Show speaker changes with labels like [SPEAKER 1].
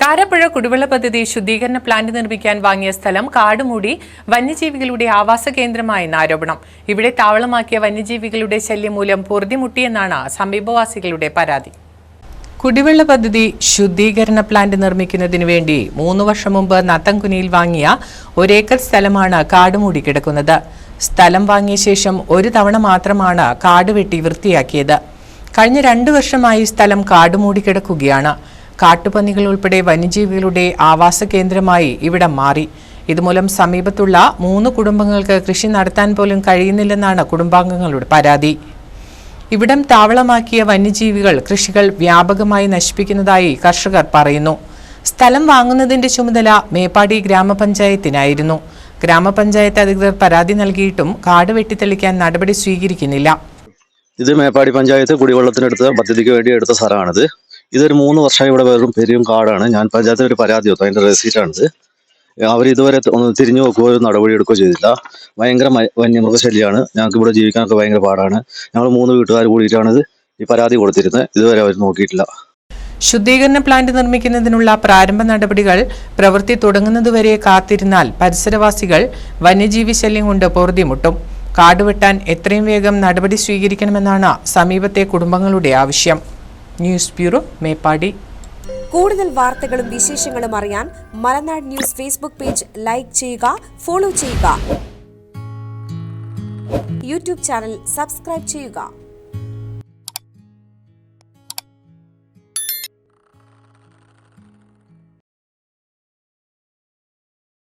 [SPEAKER 1] കാരപ്പുഴ കുടിവെള്ള പദ്ധതി ശുദ്ധീകരണ പ്ലാന്റ് നിർമ്മിക്കാൻ വാങ്ങിയ സ്ഥലം കാടുമൂടി വന്യജീവികളുടെ ആവാസ കേന്ദ്രമായെന്ന് ആരോപണം ഇവിടെ താവളമാക്കിയ വന്യജീവികളുടെ ശല്യം മൂലം പൊറുതിമുട്ടിയെന്നാണ് സമീപവാസികളുടെ പരാതി. കുടിവെള്ള പദ്ധതി ശുദ്ധീകരണ പ്ലാന്റ് നിർമ്മിക്കുന്നതിനു വേണ്ടി മൂന്ന് വർഷം മുമ്പ് നത്തംകുനിയിൽ വാങ്ങിയ ഒരേക്കർ സ്ഥലമാണ് കാടുമൂടി കിടക്കുന്നത്. സ്ഥലം വാങ്ങിയ ശേഷം ഒരു തവണ മാത്രമാണ് കാട് വെട്ടി വൃത്തിയാക്കിയത്. കഴിഞ്ഞ രണ്ടു വർഷമായി സ്ഥലം കാടുമൂടി കിടക്കുകയാണ്. കാട്ടുപന്നികൾ ഉൾപ്പെടെ വന്യജീവികളുടെ ആവാസ കേന്ദ്രമായി ഇവിടം മാറി. ഇതുമൂലം സമീപത്തുള്ള മൂന്ന് കുടുംബങ്ങൾക്ക് കൃഷി നടത്താൻ പോലും കഴിയുന്നില്ലെന്നാണ് കുടുംബാംഗങ്ങളുടെ പരാതി. ഇവിടം താവളമാക്കിയ വന്യജീവികൾ കൃഷികൾ വ്യാപകമായി നശിപ്പിക്കുന്നതായി കർഷകർ പറയുന്നു. സ്ഥലം വാങ്ങുന്നതിന്റെ ചുമതല മേപ്പാടി ഗ്രാമപഞ്ചായത്തിനായിരുന്നു. ഗ്രാമപഞ്ചായത്ത് അധികൃതർ പരാതി നൽകിയിട്ടും കാട് വെട്ടിത്തെളിക്കാൻ നടപടി സ്വീകരിക്കുന്നില്ല.
[SPEAKER 2] ഇത് മേപ്പാടി പഞ്ചായത്ത് കുടിവെള്ളത്തിനെടുത്ത പദ്ധതിക്ക് വേണ്ടി എടുത്ത സ്ഥലമാണിത്. ഇതൊരു മൂന്ന് വർഷമായി ഇവിടെ വെറും പെരും കാടാണ്. ഞാൻ പഞ്ചായത്തിൽ ഒരു പരാതി വന്നു അതിന്റെ റെസീറ്റാണിത് അവർ ഇതുവരെ ഒന്ന് തിരിഞ്ഞു നോക്കുകയോ നടപടി എടുക്കുകയോ ചെയ്തില്ല. ഭയങ്കര വന്യമൃഗശല്യമാണ് ഞങ്ങൾക്ക് ഇവിടെ ജീവിക്കാനൊക്കെ ഭയങ്കര പാടാണ്. ഞങ്ങൾ മൂന്ന് വീട്ടുകാർ കൂടിയിട്ടാണ് ഈ പരാതി കൊടുത്തിരുന്നത്. ഇതുവരെ അവർ നോക്കിയിട്ടില്ല.
[SPEAKER 1] ശുദ്ധീകരണ പ്ലാന്റ് നിർമ്മിക്കുന്നതിനുള്ള പ്രാരംഭ നടപടികൾ പ്രവൃത്തി തുടങ്ങുന്നതുവരെ കാത്തിരുന്നാൽ പരിസരവാസികൾ വന്യജീവി ശല്യം കൊണ്ട് പൊറുതിമുട്ടും കാടുവെട്ടാൻ എത്രയും വേഗം നടപടി സ്വീകരിക്കണമെന്നാണ് സമീപത്തെ കുടുംബങ്ങളുടെ ആവശ്യം. News bureau Meppadi.
[SPEAKER 3] കൂടുതൽ വാർത്തകളും വിശേഷങ്ങളും അറിയാൻ Malanad news Facebook page like ചെയ്യുക ഫോളോ ചെയ്യുക. യൂട്യൂബ് ചാനൽ സബ്സ്ക്രൈബ് ചെയ്യുക.